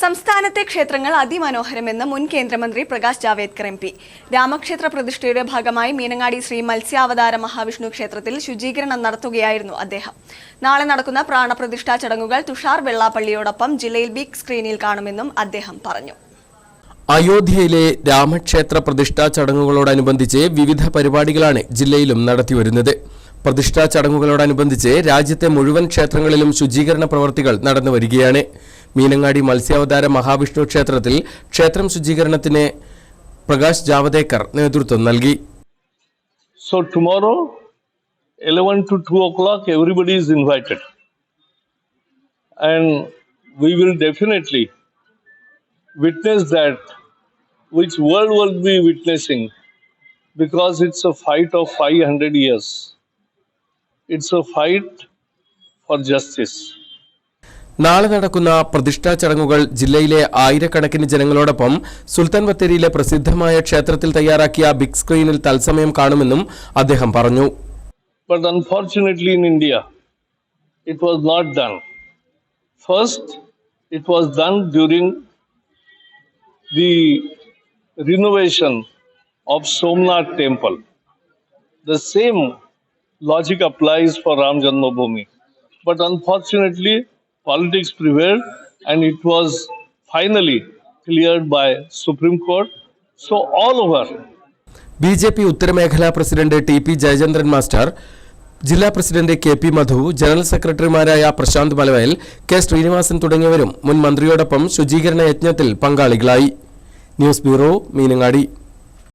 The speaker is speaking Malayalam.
സംസ്ഥാനത്തെ ക്ഷേത്രങ്ങൾ അതിമനോഹരമെന്ന് മുൻ കേന്ദ്രമന്ത്രി പ്രകാശ് ജാവേദ്കർ എം പി. രാമക്ഷേത്ര പ്രതിഷ്ഠയുടെ ഭാഗമായി മീനങ്ങാടി ശ്രീ മത്സ്യാവതാര മഹാവിഷ്ണു ക്ഷേത്രത്തിൽ ശുചീകരണം നടത്തുകയായിരുന്നു അദ്ദേഹം. നാളെ നടക്കുന്ന പ്രാണപ്രതിഷ്ഠാ ചടങ്ങുകൾ തുഷാർ വെള്ളാപ്പള്ളിയോടൊപ്പം ജില്ലയിൽ ബിഗ് സ്ക്രീനിൽ കാണുമെന്നും അദ്ദേഹം പറഞ്ഞു. അയോധ്യയിലെ രാമക്ഷേത്ര പ്രതിഷ്ഠാ ചടങ്ങുകളോടനുബന്ധിച്ച് വിവിധ പരിപാടികളാണ് ജില്ലയിലും നടത്തിവരുന്നത്. പ്രതിഷ്ഠാ ചടങ്ങുകളോടനുബന്ധിച്ച് രാജ്യത്തെ മുഴുവൻ ക്ഷേത്രങ്ങളിലും ശുചീകരണ പ്രവർത്തികൾ നടന്നു വരികയാണ് മീനങ്ങാടി മത്സ്യാവതാര മഹാവിഷ്ണു ക്ഷേത്രത്തിൽ ക്ഷേത്രം ശുചീകരണത്തിന് പ്രകാശ് ജാവദേക്കർ നേതൃത്വം നൽകി So tomorrow, 11 to 2 o'clock, everybody is invited. And we will definitely witness that which world will be witnessing because it's a fight of 500 years. It's a fight for justice. നാളെ നടക്കുന്ന പ്രതിഷ്ഠാ ചടങ്ങുകൾ ജില്ലയിലെ ആയിരക്കണക്കിന് ജനങ്ങളോടൊപ്പം സുൽത്താൻ ബത്തേരിയിലെ പ്രസിദ്ധമായ ക്ഷേത്രത്തിൽ തയ്യാറാക്കിയ ബിഗ് സ്ക്രീനിൽ തത്സമയം കാണുമെന്നും അദ്ദേഹം പറഞ്ഞു But unfortunately, in India, it was not done. First, it was done during the renovation of Somnath temple. The same logic applies for Ram Janmabhoomi. But unfortunately, politics prevailed and it was finally cleared by Supreme Court. So all over, B J P ഉത്തരമേഖലാ president T P Jayachandran master ജില്ലാ president K P Madhu general സെക്രട്ടറിമാരായ പ്രശാന്ത് മലവയൽ കെ ശ്രീനിവാസൻ തുടങ്ങിയവരും മുൻ മന്ത്രിയോടൊപ്പം ശുചീകരണ യജ്ഞത്തിൽ പങ്കാളികളായി. News bureau Meenangadi.